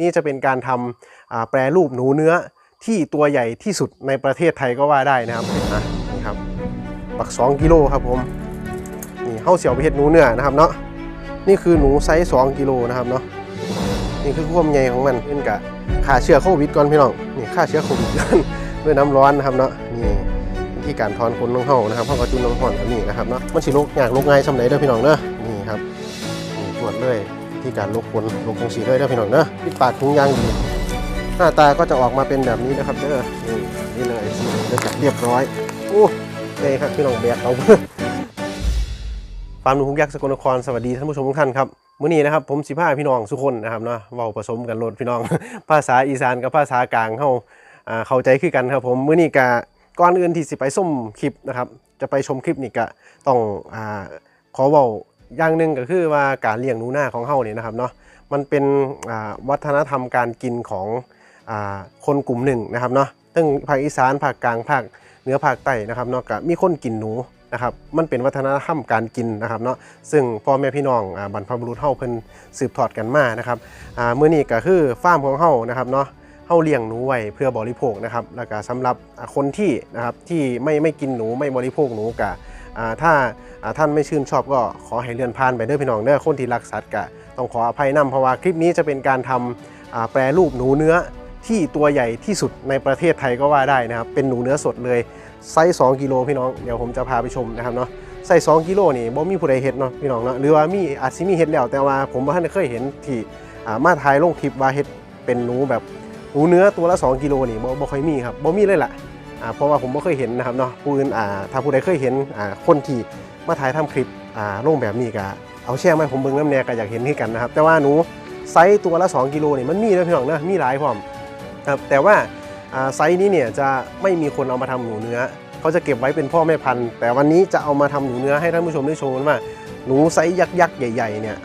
นี้จะเป็นการทำอ่าแปรรูปหนูเนื้อที่ตัวใหญ่ที่สุดในประเทศไทยก็ว่าได้นะครับอะนี่ครับปัก 2 กิโลครับผมนี่เข้าเสียวไปเห็ดหนูเนื้อนะครับเนาะนี่คือหนูไซส์2กิโลนะครับเนาะนี่คือความใหญ่ของมันเป็นกะฆ่าเชื้อโควิดก่อนพี่น้องนี่ฆ่าเชื้อโควิดก่อนด้วยน้ำร้อนนะครับเนาะนี่วิธีการถอนขนของเฮานะครับเฮาก็จุ่มน้ำร้อนกับนี่นะครับเนาะมันสิลกยากลกง่ายสำไหนเด้อพี่น้องเด้อนี่ครับนี่ตรวจเลย วิธีการลกขนลกจังสีเลยเด้พี่น้องเด้อปิดปากถุงยางดีหน้าตาก็จะออกมาเป็นแบบนี้นะครับเด้อนี่นี่เลยสีจะจัดเรียบร้อยโอ้เลยครับพี่น้องแบกเอาฟาร์มหนูพุกยักษ์สกลนครสวัสดีท่านผู้ชมทุกท่านครับมื้อนี้นะครับผมสิพาพี่น้องสุกคนนะครับเนาะเว้าผสมกันโลดพี่น้อง ภาษาอีสานกับภาษากลางเฮาอ่าเข้าใจคือกันครับผมมื้อนี้กะก่อนอื่นที่สิไปส้มคลิปนะครับจะไปชมคลิปนี่กะต้องอขอเว้า อย่างหนึ่งก็คือว่าการเลี้ยงหนูนาของเฮานี่นะครับเนาะมันเป็นวัฒนธรรมการกินของอคนกลุ่มหนึ่งนะครับเนาะทั้งภาคอีสานภาคกลางภาคเหนือภาคใต้นะครับเนาะก็มีคนกินหนูนะครับมันเป็นวัฒนธรรมการกินนะครับเนาะซึ่งพ่อแม่พี่น้องอ่าบรรพบุรุษเฮาเพิ่นสืบทอดกันมานะครับอ่ามื้อนี้ก็คือฟาร์มของเฮานะครับเนาะเฮาเลี้ยงหนูไว้เพื่อบริโภคนะครับแล้วก็สำหรับคนที่นะครับที่ไม่ไม่กินหนูไม่บริโภคหนูกะอ่า ถ้าท่านไม่ชื่นชอบก็ขอให้เลื่อนผ่านไปเด้อพี่น้องเด้อคนที่รักสัตว์กะต้องขออภัยนำเพราะว่าคลิปนี้จะเป็นการทำอ่าแปรรูปหนูเนื้อที่ตัวใหญ่ที่สุดในประเทศไทยก็ว่าได้นะครับ เป็นหนูเนื้อสดเลยไซส์2กิโลพี่น้องเดี๋ยวผมจะพาไปชมนะครับเนาะไซส์2กิโลนี่บ่มีผู้ใดเห็นเนาะพี่น้องเนาะหรือว่ามีอาจสิมีเห็นแล้วแต่ว่าผมบ่ทันเคยเห็นที่มาถ่ายลงคลิปว่าเฮ็ดเป็นหนูแบบหนูเนื้อตัวละ 2กิโลนี่บ่บ่ค่อยมีครับบ่มีเลยล่ะ เพราะว่าผมบ่เคยเห็นนะครับเนาะผู้อื่นถ้าผู้ใดเคยเห็นคนที่มาถ่ายทำคลิปอ่าลงแบบนี้ก็เอาแชร์มาให้ผมเบิ่งน้ำแน่ก็อยากเห็นที่กันนะครับ แต่ว่าหนูไซส์ตัวละ 2กิโลนี่มันมีนะพี่น้องนะมีหลายพร้อมครับแต่ว่าไซส์นี้เนี่ยจะไม่มีคนเอามาทำหนูเนื้อเขาจะเก็บไว้เป็นพ่อแม่พันธุ์ แต่วันนี้จะเอามาทำหนูเนื้อให้ท่านผู้ชมได้ชมกันว่าหนูไซส์ยักษ์ใหญ่ ๆเนี่ย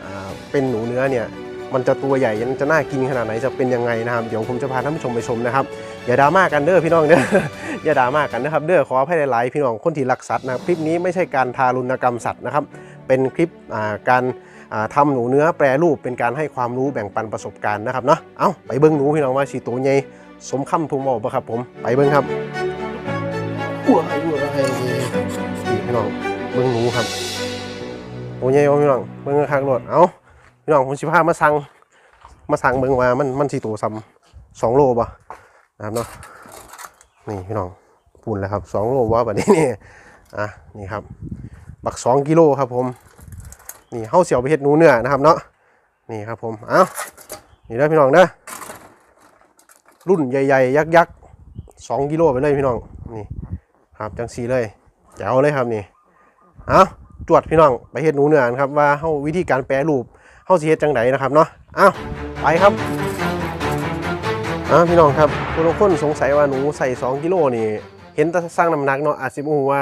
เป็นหนูเนื้อเนี่ย มันจะตัวใหญ่มันจะน่ากินขนาดไหนจะเป็นยังไงนะครับเดี๋ยวผมจะพาท่านผู้ชมไปชมนะครับอย่าดราม่ากันเด้อพี่น้องเด้ออย่าดราม่ากันนะครับเด้อขออภัยหลายๆพี่น้องคนที่รักสัตว์นะคคลิปนี้ไม่ใช่การทารุณกรรมสัตว์นะครับ เป็นคลิปการอ่าทำหนูเนื้อแปรรูปเป็นการให้ความรู้แบ่งปันประสบการณ์นะครับเนาะเอาไปเบิ้งหนูพี่น้องว่าชีตัวใหญ่สมคำทุงบอกปะครับผมไปเบิ้งครับอ้วอ้วไอ้นี่พี่น้องเบิ้งหนูครับตัวใหญ่พี่น้องเบิ้งข้างรถเอา พี่น้องผมสิพามาสั่งมาสั่งเบิ่งว่ามันมันสีตัวซ้ำสองโลป่ะนะครับเนาะนี่พี่น้องปุ่นแล้วครับสองโลว่าแบบนี้นี่อะนี่ครับ บักสองกิโลครับผมนี่เฮาเสียวไปเฮ็ดหนูเนื้อนะครับเนาะนี่ครับผมเอ้านี่เด้อพี่น้องเด้อรุ่นใหญ่ๆยักษ์ยักษ์สองกิโลไปเลยพี่น้องนี่ครับจังสีเลยแจ๋วเลยครับนี่เอ้าจวดพี่น้องไปเฮ็ดหนูเนื้อนครับว่าเฮาวิธีการแปรรูป เข้าสิเฮ็ดจังไดนะครับเนาะอ้าวไปครับอ้าวพี่น้องครับคุณทุกคนสงสัยว่าหนูใส่ 2 กิโลนี่ เห็นแต่สร้างน้ำหนักเนาะอาจสิบ่ฮู้ว่า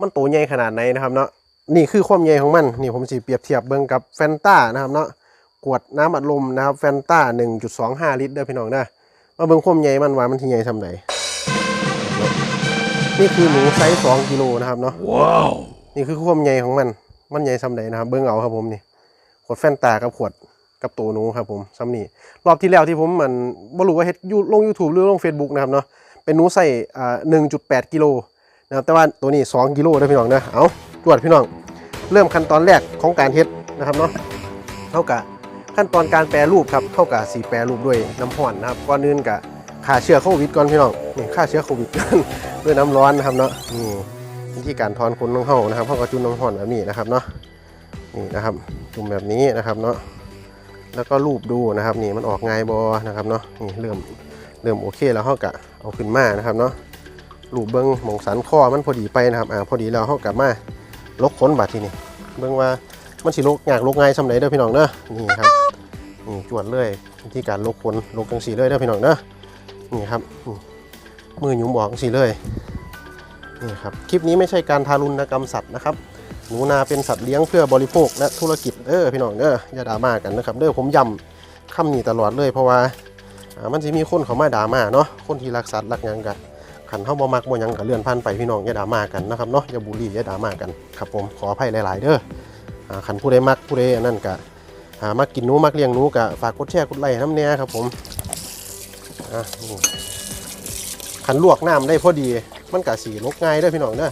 มันโตใหญ่ขนาดไหนนะครับเนาะนี่คือความใหญ่ของมันนี่ผมสิเปรียบเทียบเบิ่งกับแฟนต้านะครับเนาะขวดน้ำอัดลมนะครับแฟนต้า 1.25 ลิตรเด้อพี่น้องเด้อมาเบิ่งความใหญ่มันว่ามันสิใหญ่ซำใดนี่คือหนูไซส์2กิโลนะครับเนาะ Wow. นี่คือความใหญ่ของมันมันใหญ่ซำใดนะครับเบิ่งเอาครับผมนี่ ขวดแฟนตากับขวดกับตัวนูครับผมซ้ำนี่รอบที่แล้วที่ผมมันบ่รู้ว่าเฮ็ดยูลง YouTube หรือลง Facebook นะครับเนาะเป็นนูใส่อ่า1.8กิโลนะครับแต่ว่าตัวนี้ 2กิโลนะพี่น้องนะเอาตรวจพี่น้อง เริ่มขั้นตอนแรกของการเฮ็ดนะครับเนาะเท่ากับขั้นตอนการแปรรูปครับเท่ากับสีแปรรูปด้วยน้ำร้อนนะครับก่อนอื่นกับฆ่าเชื้อโควิดก่อนพี่น้องนี่ฆ่าเชื้อโควิดด้วยน้ำร้อนนะครับเนาะนี่วิธีการถอนขนของเฮานะครับเฮาก็จุ่มน้ำร้อนแบบนี้นะครับเนาะ นี่นะครับจุ่มแบบนี้นะครับเนาะแล้วก็รูปดูนะครับนี่มันออกง่ายบอนะครับเนาะนี่เริ่มเริ่มโอเคแล้วเขากะเอาขึ้นมานะครับเนาะรูปเบิ้งมองสันข้อมันพอดีไปนะครับอ่าพอดีแล้วเขากลับมาลกขนบาดทีนี่เบิ้งว่ามันสิลกยากลกง่ายสำไหนเด้อพี่น้องเด้อนี่ครับนี่จวดเลยวิธีการลกขนลกจังสีเลยเด้อพี่น้องเด้อนี่ครับมือหยุมออกจังสีเลยนี่ครับคลิปนี้ไม่ใช่การทารุณกรรมสัตว์นะครับ หนูนาเป็นสัตว์เลี้ยงเพื่อบริโภคและธุรกิจเด้อพี่น้องเด้ออย่าด่ามากันนะครับเด้อผมย้ำคำนี้ตลอดเลย เพราะว่ามันจะมีคนเขามาด่ามาเนาะคนที่รักสัตว์รักยังกันขันเฮาบ่มักบ่ยังก็เลื่อนผ่านไปพี่น้องอย่าด่ามากันนะครับเนาะอย่าบูลลี่อย่าด่ามากันครับผมขออภัยหลาย ๆ เด้ออขันผู้ใดมักผู้ใดนั่นก็หามากินนูมักเลี้ยงนูกะฝากกดแชร์กดไลค์น้ำเนี้ยครับผมขันลวกน้ำได้พอดีมันกะสีลกง่ายเด้วยพี่น้องเด้อ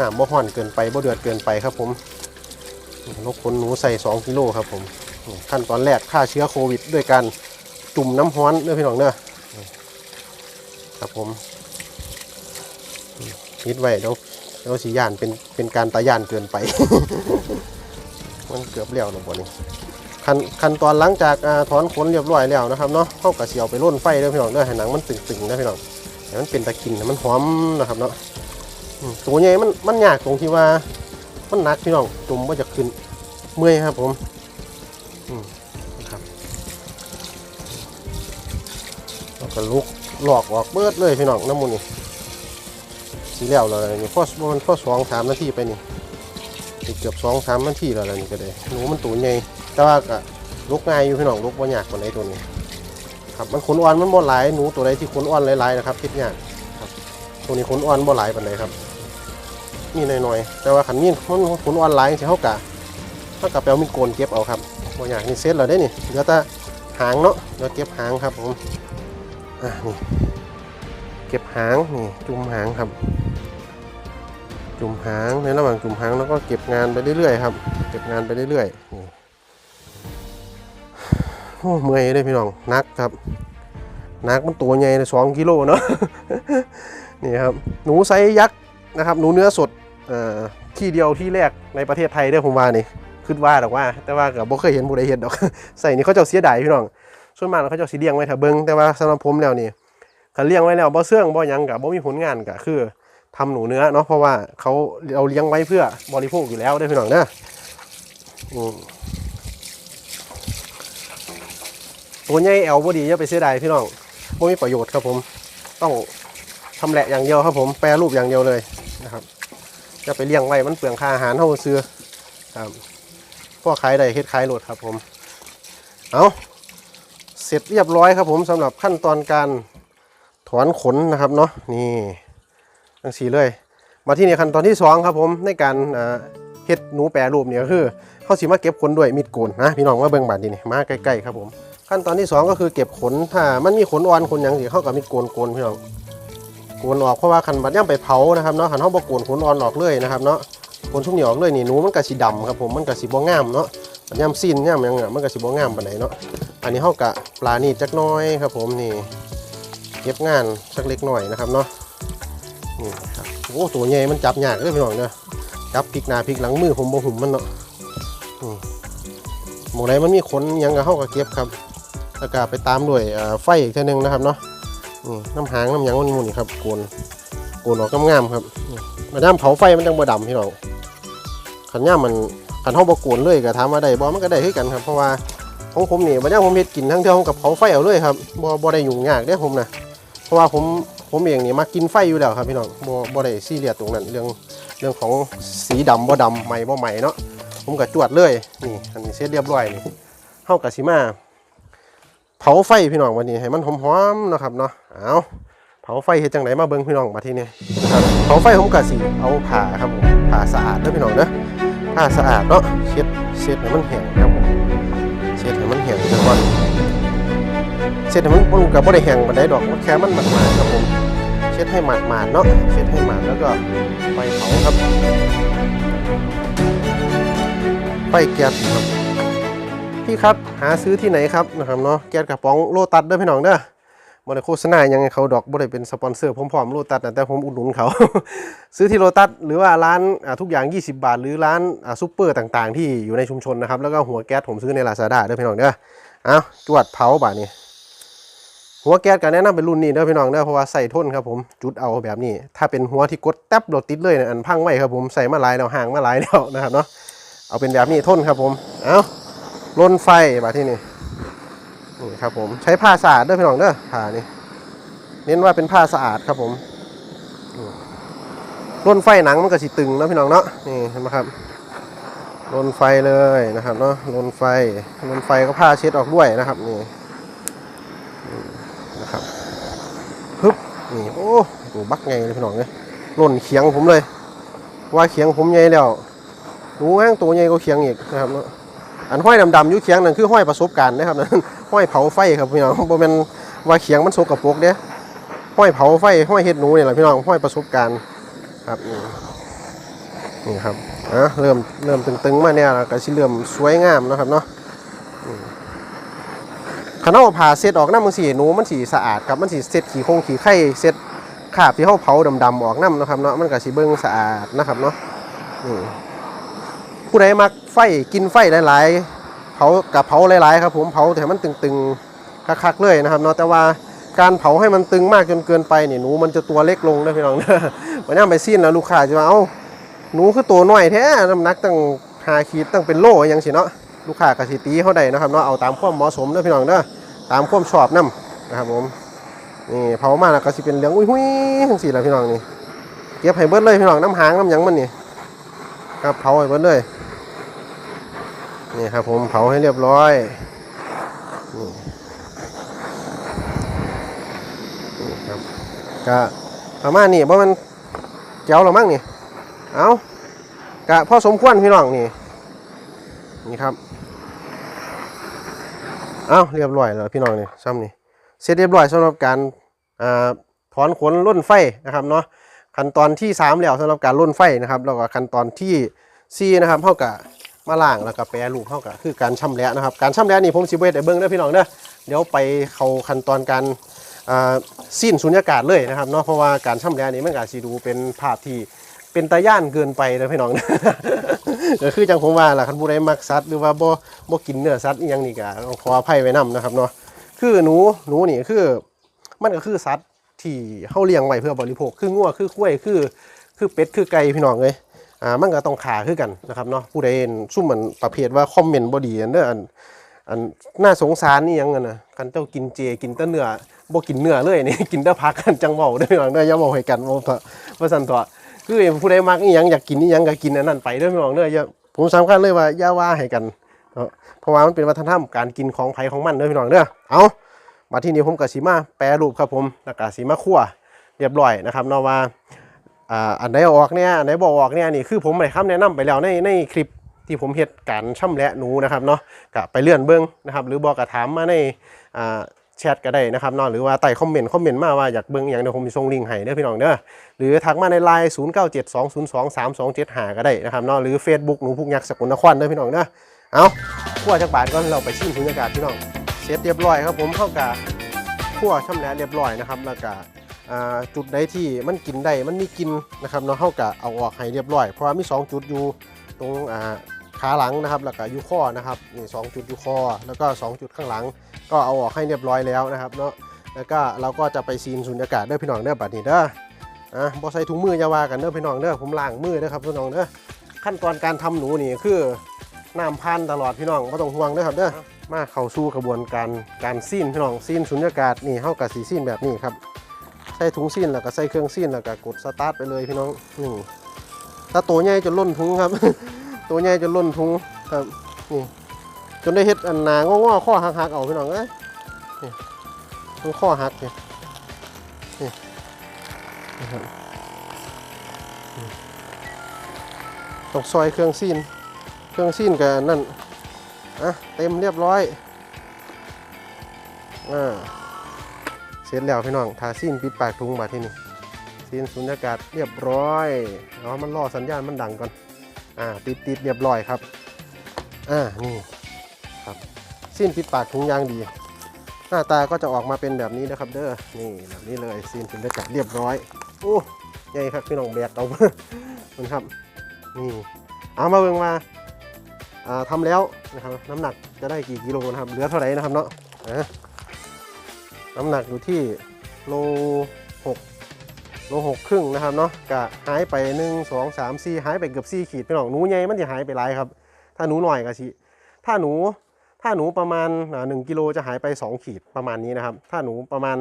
น้ำบ่ห่อนเกินไปบ่เดือดเกินไปครับผมลกขนหนูใส่ 2กิโลครับผมขั้นตอนแรกฆ่าเชื้อโควิด ด้วยการจุ่มน้ำร้อนเด้อพี่น้องเด้อครับผมนิดไว้เดี๋ยวเดี๋ยวสีย่านเป็นเป็นการตาย่านเกินไป มันเกือบแล้วหรอกบ่นี้ขั้นขั้นตอนหลังจากอถอนขนเรียบร้อยแล้วนะครับเนาะเข้ากระเสียวไปร่นไฟเด้อพี่น้องเด้อให้หนังมันตึงๆนะพี่น้องให้มันเป็นตะกินมันหอมนะครับเนาะ ตัวใหญ่มันมันยากตรงที่ว่า มันหนักพี่น้องจุ่มว่าจะขึ้นเมื่อยครับผมอืมนะครับแล้วก็ลุกหลอกออกเบิดเลยพี่น้องน้ำมันนี่สีแล้วเลยนี่พอมันพอสองสามนาทีไปนี่เกือบสองสามนาทีแล้วล่ะนี่ก็ได้หนูมันตัวใหญ่แต่ว่าก็ลุกง่ายอยู่พี่น้องลุกบ่ายากกว่าไหนตัวนี้ครับมันขนอ่อนมันบ่หลายหนูตัวใดที่ขนอ่อนหลายๆนะครับคิดยากครับตัวนี้ขนอ่อนบ่หลายปานใดครับ มีหน้อยๆ แต่ว่าขันมีมันขนอ่อนหลายสิเฮากะเฮากะไปเอามีโกนเก็บเอาครับบ่ยากนี่เสร็จแล้วได้นี่เหลือแต่หางเนาะเดี๋ยวเก็บหางครับผมอะนี่เก็บหางนี่จุ่มหางครับ จุ่มหางในระหว่างจุ่มหางแล้วก็เก็บงานไปเรื่อยๆครับ เก็บงานไปเรื่อยๆนี่โอ้เมื่อยเลยพี่น้องนักครับนักมันตัวใหญ่เลยสองกิโลเนาะนี่ครับหนูไซส์ยักษ์นะครับ หนูเนื้อสด ที่เดียวที่แรกในประเทศไทยเด้อผมว่านี่คิดว่าดอกว่า แต่ว่าก็บ่เคยเห็นผู้ใดเห็นดอก ใส่นี่เขาเจ้าเสียดายพี่น้องส่วนมากเขาเจ้าสีเลี้ยงไว้ถ้าเบิ่งแต่ว่าสำหรับผมแล้วนี่คันเลี้ยงไว้แล้วบ่เสื่องบ่ยังก็บ่มีผลงานก็คือทำหนูเนื้อเนาะเพราะว่าเขาเราเลี้ยงไว้เพื่อบริโภคอยู่แล้วได้พี่น้องนะตัวใหญ่แอลบดีอย่าไปเสียดายพี่น้องไม่มีประโยชน์ครับผม ต้องทำแหละอย่างเดียวครับผมแปรรูปอย่างเดียวเลยนะครับ จะไปเลี้ยงไว้มันเปลืองค่าอาหารเท่าซื้อครับพวกขายได้เฮ็ดขายโหลดครับผมเอาเสร็จเรียบร้อยครับผมสำหรับขั้นตอนการถอนขนนะครับเนาะนี่ทั้งสี่เลย มาที่นี่ขั้นตอนที่สองครับผมในการเฮ็ดหนูแปรรูปเนี่ยก็คือเขาสิมาเก็บขนด้วยมีดโกนนะพี่น้องมาเบิ่งบาดนี้นี่มาใกล้ๆครับผมขั้นตอนที่สองก็คือเก็บขนถ้ามันมีขนอ่อนขนหยังสิเข้ากับมีดโกนโกนพี่น้อง โกนออกเพราะว่าคันบัดย่ำไปเผานะครับเนาะคันเฮาบ่โกนขนอ่อนออกเลยนะครับเนาะขนทุกเหนียวอกเลยนี่หนูมันก็สิดำครับผมมันก็สิบ่งามเนาะบัดย่ำสิ้นย่ำหยังอะมันก็สิบ่งามปานใดเนาะอันนี้เฮากะปลานี่จักน้อยครับผมนี่เก็บงานสักเล็กน้อยนะครับเนาะนี่ครับโอ้ตัวใหญ่มันจับยากเลยพี่น้องเนาะจับพลิกหน้าพลิกหลังมือผมบ่หุ่มมันเนาะหมองไหนมันมีขนหยังกับเฮาก็เก็บครับแล้วก็ไปตามด้วยไฟอีกท่านึงนะครับเนาะ น้ำหางน้ำหยังมันมุนครับโกนโกนออกงามๆครับมาด้ามเผาไฟมันจังบ่ดำพี่น้องขันย่ามมันขันเฮาบ่โกนเลยก็ถามว่าได้บ่มันก็ได้คือกันครับ เพราะว่าของผมนี่บัดย่ามผมเฮ็ดกินทั้งเที่ยวกับเผาไฟเอาเลยครับบ่บ่ได้ยุ่งยากเด้ผมนะเพราะว่าผมผมเองนี่มากินไฟอยู่แล้วครับพี่น้องบ่บ่ได้ซีเรียสตรงนั้นเรื่องเรื่องของสีดำบ่ดำใหม่บ่ใหม่เนาะผมก็จวดเลยนี่อันนี้เสร็จเรียบร้อยนี่เฮาก็สิมา ผาไฟพี่น้องวันนี้ให้มันหอมๆนะครับเนาะเอาเผาไฟเฮ็ดจังไดมาเบิ่งพี่น้องมาที่นี่ครับเผาไฟผมก็สิเอาผ้าครับผมผ้าสะอาดเด้อพี่น้องเด้อผ้าสะอาดเนาะเช็ดเช็ดให้มันแห้งครับผมเช็ดให้มันแห้งซะก่อนเช็ดให้มันมันกับบ่ได้แห้งปานใดดอกมันแค่มันหมาดๆครับผมเช็ดให้หมาดๆเนาะเช็ดให้หมาดแล้วก็ไฟเผาครับไฟแก๊สครับ พี่ครับ หาซื้อที่ไหนครับนะครับเนาะแก๊สกระป๋องโลตัสเด้อพี่น้องเด้อบ่ได้โฆษณายังให้เขาดอกบ่ได้เป็นสปอนเซอร์ผมพร้อมโลตัสนะแต่ผมอุดหนุนเขา ซื้อที่โลตัสหรือว่าร้านทุกอย่าง 20 บาท หรือร้านซุปเปอร์ต่างๆ ที่อยู่ในชุมชนนะครับ แล้วก็หัวแก๊สผมซื้อใน Lazada เด้อพี่น้องเด้อเอาจวดเผาบานี้หัวแก๊สก็แนะนำเป็นรุ่นนี้เด้อพี่น้องเด้อเพราะว่าใส่ทนครับผมจุดเอาแบบนี้ ถ้าเป็นหัวที่กดแทบโดดติดเลยนี่ยอันพังไว้ครับผมใส่มาหลายแล้วห่างมาหลายแล้วนะครับเนาะเอาเป็นแบบนี้ทนครับผมเอา ลนไฟมาที่นี่นี่ครับผมใช้ผ้าสะอาดเด้อพี่น้องเด้อผ้านี่เน้นว่าเป็นผ้าสะอาดครับผมอืมลนไฟหนังมันก็สิตึงนะพี่น้องเนาะนี่เห็นไหมครับลนไฟเลยนะครับเนาะลนไฟลนไฟก็ผ้าเช็ดออกด้วยนะครับนี่นะครับฮึบนี่โอ้ตัวบักไงเลยพี่น้องเลยล่นเขียงผมเลย ว่าเขียงผมใหญ่แล้วหนูแห้งตัวใหญ่ก็เขียงอีกนะครับเนาะ อันห้อยดำๆยู่เคียงนั่นคือห้อยประสบการณ์นะครับนั่นห้อยเผาไฟครับพี่น้องบ่แม่นว่าเคียงมันสกปรกเด้ห้อยเผาไฟห้อยเฮ็ดหนูเนี่แหละพี่น้องห้อยประสบการณ์ครับนี่ครับอะเริ่มเริ่มตึงๆมาเนี่ยก็สิเริ่มสวยงามนะครับเนาะอืมคันาผ่าเสร็จออกน้ำมันสีหนูมันสีสะอาดครับมันสีเสร็จขี้คงขี้ไข่เสร็จคราบที่เฮาเผาดำๆออกน้ำนะครับเนาะมันก็สิเบิ่งสะอาดนะครับเนาะอืม ผู้ใดมักไฟกินไฟหลายๆเผากับเผาหลายๆครับผมเผาแต่มันตึงๆคักๆเลยนะครับเนาะแต่ว่าการเผาให้มันตึงมากจนเกินไปเนี่ยหนูมันจะตัวเล็กลงนะพี่น้องวันนี้ไปสิ้นแล้วลูกค้าจะมาเอาหนูคือตัวน้อยแท้น้ำหนักตั้งหาขีดตั้งเป็นโลอยังสิเนาะลูกค้าก็สิตีเขาได้นะครับเนาะเอาตามความเหมาะสมนะพี่น้องเด้อตามความชอบนํนะครับผมนี่เผามาแล้วก็สิเป็นเหลืองอุ้ยๆทั้งสี่แหละพี่น้องนี่เก็บให้เบิดเลยพี่น้องน้ำหางน้ำยังมันนี่ครับเผาให้เบิดเลย นี่ครับผมเผาให้เรียบร้อยนี่นี่ครับก็ประมาณนี้เพราะมันเจ้าหรอมั้งนี่เอากะพอสมควรพี่น้องนี่นี่ครับเอาเรียบร้อยแล้วพี่น้องนี่ซ้ำนี่เสร็จเรียบร้อยสำหรับการอ่าถอนขนล่นไฟนะครับเนาะขั้นตอนที่ 3 แล้วสำหรับการล่นไฟนะครับแล้วก็ขั้นตอนที่4นะครับเท่ากับ มาล่างแล้วก็แปรรูปเท่ากับคือการช่ำแหละนะครับ การช่ำแหละนี่ผมสิเวทไอเบิ้งเด้อพี่น้องเด้อเดี๋ยวไปเข้าขั้นตอนการสิ้นสุญญากาศเลยนะครับเนาะเพราะว่าการช่ำแหละนี่มันก็สิดูเป็นภาพที่เป็นตาย่านเกินไปนะพี่น้องเด้อก็คือจังผมว่าล่ะคันผู้ใดมักสัตว์หรือว่าบ่บ่กินเนื้อสัตว์อีหยังนี่ก็ขออภัยไว้นํนะครับเนาะคือหนูหนูนี่คือ มันก็คือสัตว์ที่เฮาเลี้ยงไว้เพื่อบริโภค คืองัวคือควยคือ คือเป็ดคือไก่พี่น้องเอ้ย อ่ามันก็ต้องขาคือกันนะครับเนาะผู้ใดเห็นซุ่มมันประเภทว่าคอมเมนต์บ่ดีอันเด้ออันอันน่าสงสารนี่ยังกันนะคันเจ้ากินเจกินแต่เนื้อบ่กินเนื้อเลยนี่กินแต่ผักกันจังเว้าเด้อพี่น้องเด้ออย่าเว้าให้กันเว้าเถอะว่าซั่นเถอะคือผู้ใดมักอีหยังอยากกินอีหยังก็กินอันนั้นไปเด้อพี่น้องเด้ออย่าผมสำคัญเลยว่าอย่าว่าให้กันเพราะว่ามันเป็นวัฒนธรรมการกินของไผของมันเด้อพี่น้องเด้อเอามาที่นี่ผมก็สิมาแปรรูปครับผมแล้วก็สิมาคั่วเรียบร้อยนะครับเนาะว่า อ่าอันไหนออกเนี่ยอันไหนบอกออกเนี่ยนี่คือผมได้คำแนะนำไปแล้วในในคลิปที่ผมเฮ็ดการช่ำแหละหนูนะครับเนาะก็ไปเลื่อนเบิ้งนะครับ หรือบอกกระถามมาในอ่าแชทก็ได้นะครับเนาะหรือว่าใต้คอมเมนต์คอมเมนต์มาว่าอยากเบิ้งอย่างเดี๋ยวผมจะส่งลิงก์ให้เด้อพี่น้องเด้อหรือทักมาในไลน์0 9 7 2 0 2 3 2 7 5ก็ได้นะครับเนาะหรือ Facebook หนูพุกยักษ์สกุลนครเด้อพี่น้องเด้อเอาขั้วจักบาทก่อนเราไปชิมบรรยากาศพี่น้องเสร็จเรียบร้อยครับผมเข้ากับขั้วช่ำแหละเรียบร้อยนะครับแล้วก็ จุดใดที่มันกินได้มันมีกินนะครับเนาะเฮากะเอาออกให้เรียบร้อย เพราะว่ามี 2 จุดอยู่ตรงอ่าขาหลังนะครับแล้วก็อยู่ข้อนะครับนี่สองจุดอยู่คอแล้วก็ 2 จุดข้างหลัง ก็เอาออกให้เรียบร้อยแล้วนะครับเนาะแล้วก็เราก็จะไปซีนสุญญากาศเด้อพี่น้องเด้อบัดนี้เด้ออะบ่ใส่ถุงมืออย่าว่ากันเด้อพี่น้องเด้อผมล้างมือเด้อครับพี่น้องเด้อขั้นตอนการทำหนูนี่คือน้ำพันตลอดพี่น้องไม่ต้องห่วงเด้อครับเด้อมาเข้าสู่กระบวนการการซีนพี่น้องซีนสุญญากาศนี่เฮากับสีซีนแบบนี้ครับ ใส่ถุงซีนแล้วก็ใส่เครื่องซีนแล้วก็กดสตาร์ทไปเลยพี่น้องนี่ถ้าตัวใหญ่จนล้นถุงครับ ตัวใหญ่จนล้นถุงครับนี่จนได้เฮ็ดอันหนางอๆข้อหักๆเอาพี่น้องเอ้ยนี่มันข้อหักนี่นี่นะครับต้องซอยเครื่องซีน เครื่องซีนกับนั่นอะเต็มเรียบร้อยอ่า ร็จแล้วพี่น้องทาซีนปิดปากถุงมาที่นี่ซีนสุญญากาศเรียบร้อยเอามันรอสัญญาณมันดังก่อนอ่าติดติดเรียบร้อยครับอ่านี่ครับซีนปิดปากถุงยางดี หน้าตาก็จะออกมาเป็นแบบนี้นะครับ เด้อนี่แบบนี้เลยซีนสุญญากาศเรียบร้อยโอ้ใหญ่ครับพี่น้องแบกเอาคุณครับนี่เอามาเบิ่งมาอ่าทำแล้วนะครับน้ำหนักจะได้กี่กิโลนะครับเหลือเท่าไหร่นะครับเนาะ น้ำหนักอยู่ที่โลหกโลหกครึ่งนะครับเนาะกะหายไปหนึ่งสองสามสี่หายไปเกือบสี่ขีดพี่น้องหนูใหญ่มันจะหายไปหลายครับ ถ้าหนูหน่อยก็สิถ้าหนูถ้าหนูประมาณอ่าหนึ่งกิโลจะหายไปสองขีดประมาณนี้นะครับ ถ้าหนูประมาณ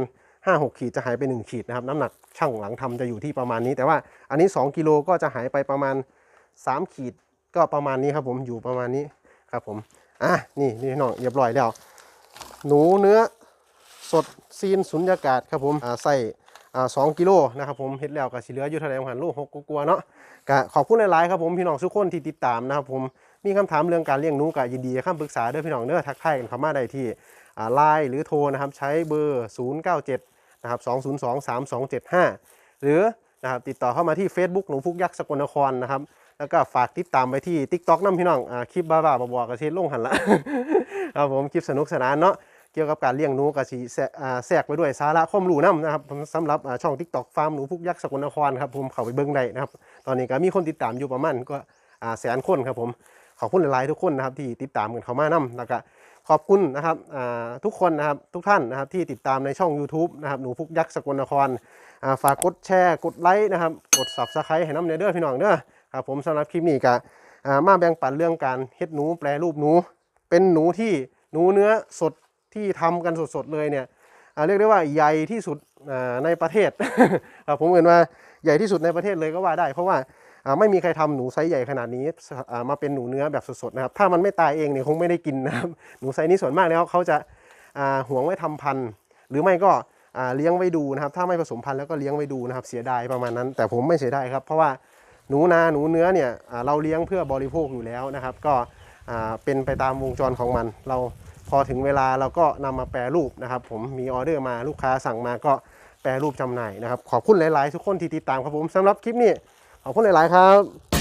ห้าหกขีดจะหายไปหนึ่งขีดนะครับน้ำหนักช่างหลังทำจะอยู่ที่ประมาณนี้ แต่ว่าอันนี้สองกิโลก็จะหายไปประมาณสามขีดก็ประมาณนี้ครับผมอยู่ประมาณนี้ครับผมอะนี่นี่พี่น้องเรียบร้อยแล้ว หนูเนื้อสด ซีนสุญญากาศครับผมใส่สองกิโลนะครับผมเฮ็ดแล้วก็สิเหลืออยู่เท่าไหร่หันลูกหกกลัวเนาะก็ขอบคุณหลายๆครับผมพี่น้องทุกคนที่ติดตามนะครับผมมีคำถามเรื่องการเลี้ยงหนูก็ยินดีให้คำปรึกษาด้อพี่น้องเด้อทักทายกันเข้ามาได้ที่ไลน์หรือโทรนะครับใช้เบอร์ 097นะครับ202 3275 หรือนะครับติดต่อเข้ามาที่ Facebook หนูพุกยักษ์สกลนครนะครับแล้วก็ฝากติดตามไปที่ TikTok น้ำพี่น้องอคลิปบ้าๆบอๆกระเช็ดลงหันละครับผมคลิปสนุกสนานเนาะ เกี่ยวกับการเลี้ยงหนูกระสีแทรกอ่าแทรกไปด้วยสาระข้อมูลน้ำนะครับสำหรับช่อง TikTok ฟาร์มหนูพุกยักษ์สกลนครครับผมเข้าไปเบิ้งได้นะครับ ตอนนี้ก็มีคนติดตามอยู่ประมาณก็แสนคนครับผมขอบคุณหลายๆทุกคนนะครับที่ติดตามกันเข้ามานํแล้วก็ขอบคุณนะครับทุกคนนะครับทุกท่านนะครับที่ติดตามในช่อง YouTube นะครับหนูพุกยักษ์สกลนครอ่าฝากกดแชร์กดไลค์นะครับกด Subscribe ให้น้ำเนเด้อพี่น้องเด้อครับผมสำหรับคลิปนี้ก็มาแบ่งปันเรื่องการเฮ็ดหนูแปรรูปหนู เป็นหนูที่หนูเนื้อสด ที่ทำกันสดๆเลยเนี่ยเรียกได้ว่าใหญ่ที่สุดในประเทศครับผมเห็นว่าใหญ่ที่สุดในประเทศเลยก็ว่าได้ เพราะว่าไม่มีใครทำหนูไซส์ใหญ่ขนาดนี้มาเป็นหนูเนื้อแบบสดๆนะครับถ้ามันไม่ตายเองเนี่ยคงไม่ได้กินนะครับหนูไซส์นี้ส่วนมากแล้วเขาจะอ่าหวงไว้ทำพันธุ์ หรือไม่ก็เลี้ยงไว้ดูนะครับ ถ้าไม่ผสมพันธุ์แล้วก็เลี้ยงไว้ดูนะครับ เสียดายประมาณนั้น แต่ผมไม่เสียดายครับ เพราะว่าหนูนาหนูเนื้อเนี่ยเราเลี้ยงเพื่อบริโภคอยู่แล้วนะครับ ก็เป็นไปตามวงจรของมัน เรา พอถึงเวลาเราก็นำมาแปรรูปนะครับ ผมมีออเดอร์มาลูกค้าสั่งมาก็แปรรูปจำหน่ายนะครับ ขอบคุณหลาย ๆ ทุกคนที่ติดตามครับผมสำหรับคลิปนี้ขอบคุณหลาย ๆ ครับ